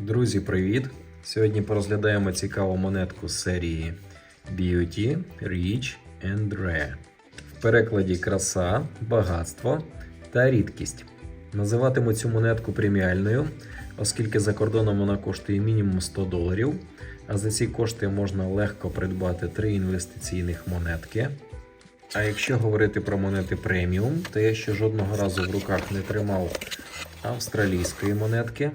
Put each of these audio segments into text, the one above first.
Друзі, привіт! Сьогодні порозглядаємо цікаву монетку з серії Beauty, Rich and Rare. В перекладі краса, багатство та рідкість. Називатиму цю монетку преміальною, оскільки за кордоном вона коштує мінімум 100 доларів, а за ці кошти можна легко придбати три інвестиційних монетки. А якщо говорити про монети преміум, то я ще жодного разу в руках не тримав австралійської монетки.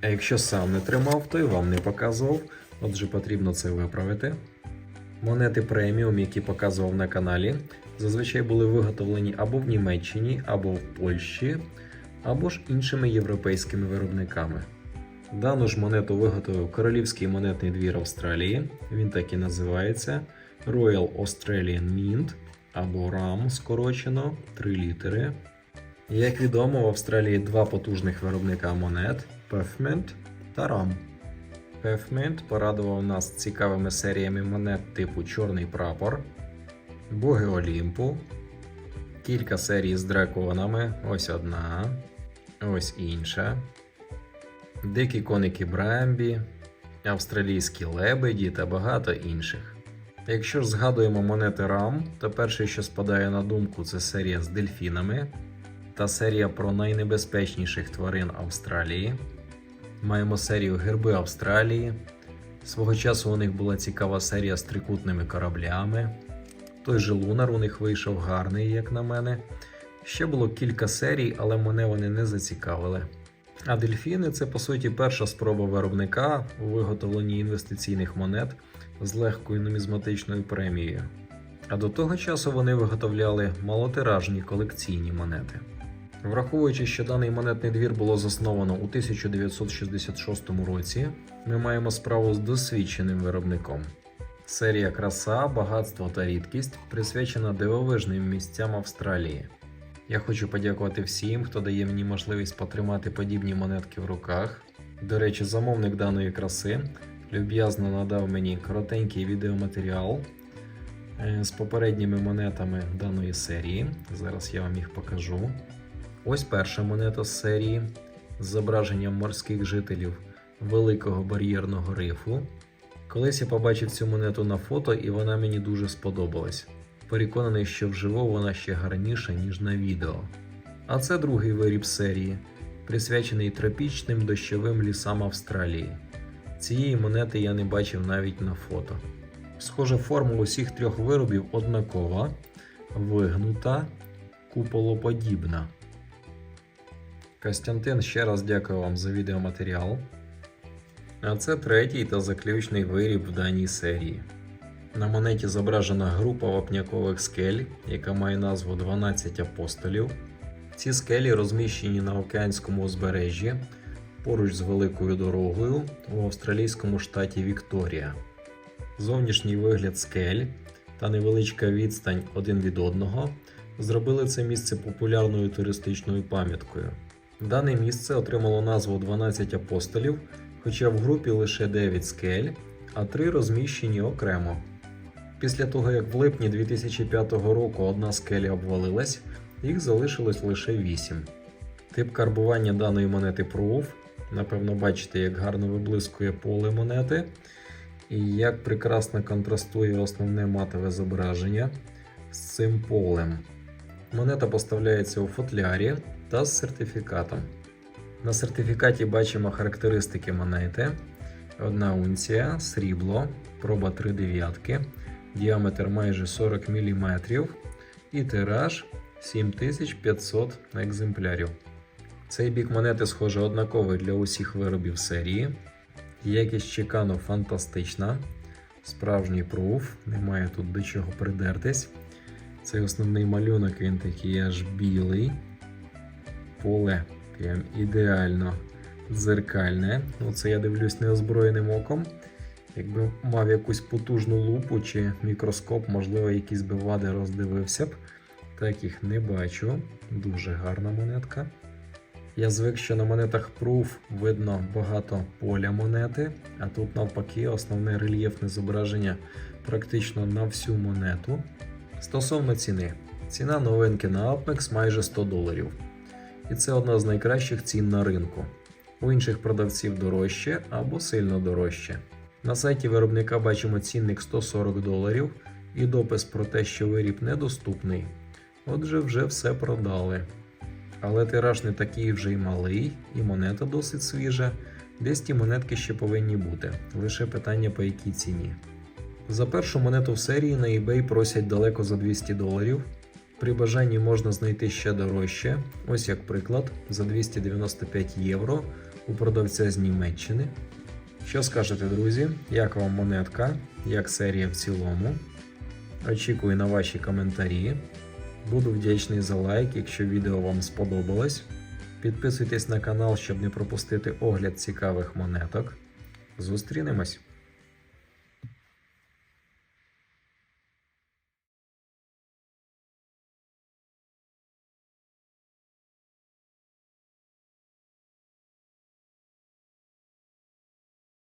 А якщо сам не тримав, то й вам не показував, отже потрібно це виправити. Монети преміум, які показував на каналі, зазвичай були виготовлені або в Німеччині, або в Польщі, або ж іншими європейськими виробниками. Дану ж монету виготовив Королівський монетний двір Австралії, він так і називається Royal Australian Mint або RAM скорочено, 3 літери. Як відомо, в Австралії два потужних виробника монет Peffment та RAM. Peffment порадував нас цікавими серіями монет типу Чорний прапор, Боги Олімпу, кілька серій з драконами, ось одна, ось інша, Дикі коники Брамбі, австралійські лебеді та багато інших. Якщо ж згадуємо монети RAM, то перше, що спадає на думку, це серія з дельфінами та серія про найнебезпечніших тварин Австралії. Маємо серію Герби Австралії. Свого часу у них була цікава серія з трикутними кораблями. Той же Лунар у них вийшов гарний, як на мене. Ще було кілька серій, але мене вони не зацікавили. А дельфіни це по суті перша спроба виробника у виготовленні інвестиційних монет з легкою нумізматичною премією. А до того часу вони виготовляли малотиражні колекційні монети. Враховуючи, що даний монетний двір було засновано у 1966 році, ми маємо справу з досвідченим виробником. Серія краса, багатство та рідкість присвячена дивовижним місцям Австралії. Я хочу подякувати всім, хто дає мені можливість потримати подібні монетки в руках. До речі, замовник даної краси люб'язно надав мені коротенький відеоматеріал е, з попередніми монетами даної серії. Зараз я вам їх покажу. Ось перша монета з серії з зображенням морських жителів Великого бар'єрного рифу. Колись я побачив цю монету на фото, і вона мені дуже сподобалась. Переконаний, що вживу вона ще гарніша, ніж на відео. А це другий виріб серії, присвячений тропічним дощовим лісам Австралії. Цієї монети я не бачив навіть на фото. Схоже, форма усіх трьох виробів однакова, вигнута, куполоподібна. Костянтин, ще раз дякую вам за відеоматеріал. А це третій та заключний виріб в даній серії. На монеті зображена група вапнякових скель, яка має назву 12 апостолів. Ці скелі розміщені на океанському узбережжі поруч з великою дорогою у австралійському штаті Вікторія. Зовнішній вигляд скель та невеличка відстань один від одного зробили це місце популярною туристичною пам'яткою. Дане місце отримало назву 12 апостолів, хоча в групі лише 9 скель, а 3 розміщені окремо. Після того, як в липні 2005 року одна скеля обвалилась, їх залишилось лише 8. Тип карбування даної монети Proof. Напевно, бачите, як гарно виблискує поле монети, і як прекрасно контрастує основне матове зображення з цим полем. Монета поставляється у футлярі та з сертифікатом. На сертифікаті бачимо характеристики монети: одна унція, срібло, проба 3 дев'ятки, діаметр майже 40 мм і тираж 7500 екземплярів. Цей бік монети, схоже, однаковий для усіх виробів серії. Якість чекану фантастична. Справжній пруф, немає тут до чого придертись. Цей основний малюнок, він такий аж білий. Поле прям ідеально дзеркальне. Ну, це я дивлюсь неозброєним оком. Якби мав якусь потужну лупу чи мікроскоп, можливо, якісь би вади роздивився б. Так їх не бачу. Дуже гарна монетка. Я звик, що на монетах Proof видно багато поля монети, а тут навпаки основне рельєфне зображення практично на всю монету. Стосовно ціни, ціна новинки на Upmex майже 100 доларів. І це одна з найкращих цін на ринку. у інших продавців дорожче або сильно дорожче. На сайті виробника бачимо цінник 140 доларів і допис про те, що виріб недоступний. Отже, вже все продали. Але тираж не такий вже й малий, і монета досить свіжа. Десь ті монетки ще повинні бути. Лише питання по якій ціні. За першу монету в серії на eBay просять далеко за 200 доларів. При бажанні можна знайти ще дорожче. Ось як приклад, за 295 євро у продавця з Німеччини. Що скажете, друзі? Як вам монетка? Як серія в цілому? Очікую на ваші коментарі. Буду вдячний за лайк, якщо відео вам сподобалось. Підписуйтесь на канал, щоб не пропустити огляд цікавих монеток. Зустрінемось!